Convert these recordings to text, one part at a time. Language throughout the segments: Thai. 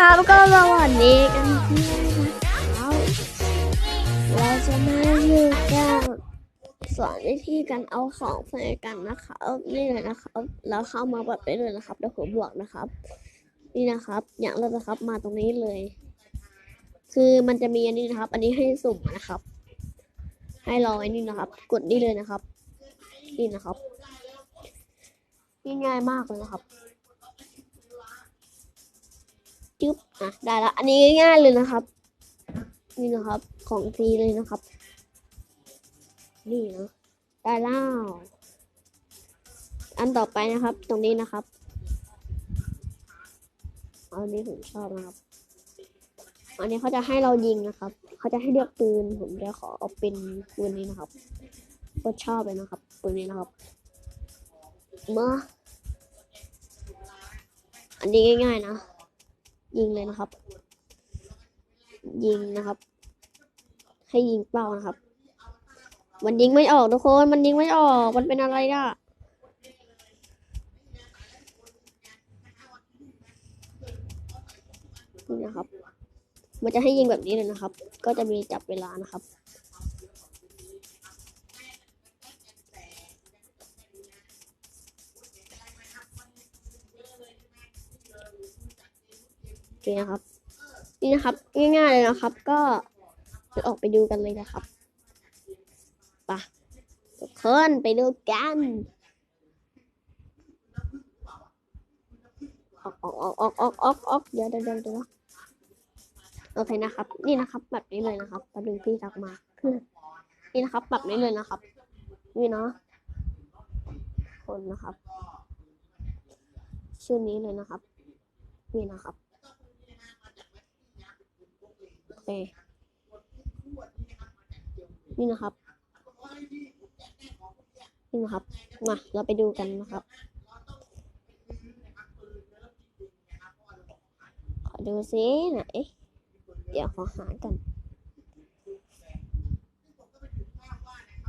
ครับก็สวัสดีกันที่นะครับเราจะมาอยู่กันสอนวิธีการเอาของใส่กันนะครับ นี่เลยนะครับ แล้วเข้ามาแบบได้เลยนะครับเดี๋ยวผมบวกนะครับ นี่นะครับ อย่างแรกนะครับมาตรงนี้เลย คือมันจะมีอันนี้นะครับ อันนี้ให้สุ่มนะครับ ให้เราไอ้นี่นะครับ กดนี่เลยนะครับ นี่นะครับนี่ง่ายมากเลยนะครับ จึ๊บอะได้และอันนี้ง่ายๆเลยนะครับ นี่นะครับ ของฟรีเลยนะครับ นี่นะได้แล้วอันต่อไปนะครับ ตรงนี้นะครับอันนี้ผมชอบนะครับ อันนี้เขาจะให้เรายิงนะครับ เขาจะให้เลือกปืน ผมจะขอเอาเป็นปืนนี้นะครับก็ชอบเลยนะครับปืนนี้นะครับ เมาอันนี้ง่าย ๆ นะ ยิงเลยนะครับ ยิงนะครับ ให้ยิงเป้านะครับ มันยิงไม่ออกทุกคน มันยิงไม่ออก มันเป็นอะไรอะนี่นะครับ มันจะให้ยิงแบบนี้เลยนะครับ ก็จะมีจับเวลานะครับ โอเคนะครับ นี่นะครับ ง่ายๆเลยนะครับ ก็ไปออกไปดูกันเลยนะครับไปะทุกคนไปดูกันออกออกออกออกออกออกออกเดี๋ยวเดี๋ยวเดี๋ยวเดี๋ยวโอเคนะครับ นี่นะครับ แบบนี้เลยนะครับแป๊บนึงพี่ทักมานี่นะครับ แบบนี้เลยนะครับ นี่เนาะคนนะครับ ชื่อนี้เลยนะครับ นี่นะครับ โอเคนี่นะครับ นี่นะครับ มา เราไปดูกันนะครับ ขอดูซิไหน เดี๋ยวขอหากัน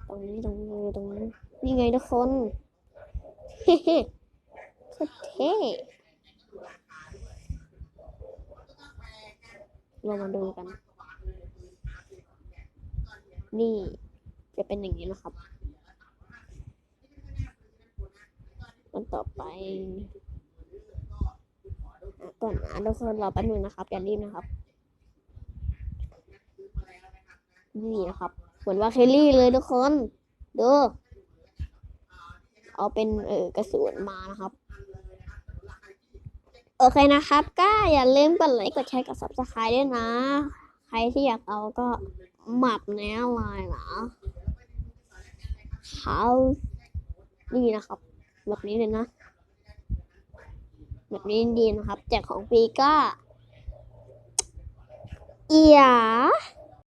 ตรงนี้ตรงนี้ตรงนี้นี่ไงทุกคน เฮ้เฮ้เท่เรามาดูกัน นี่จะเป็นอย่างนี้นะครับอันต่อไปก่อนนะทุกคนรอแป๊บนึงนะครับอย่ารีบนะครับ นี่นะครับ เหมือนว่าเคลลี่เลยทุกคนดูเอาเป็นเออกระสุนมานะครับ โอเคนะครับ ก็อย่าลืมกดไลค์กดแชร์กด subscribe ด้วยนะ ใครที่อยากเอาก็ หมับแน่ลายนะเขานี่นะครับ แบบนี้เลยนะ แบบนี้ดีนะครับ แจกของฟรีก็เอีย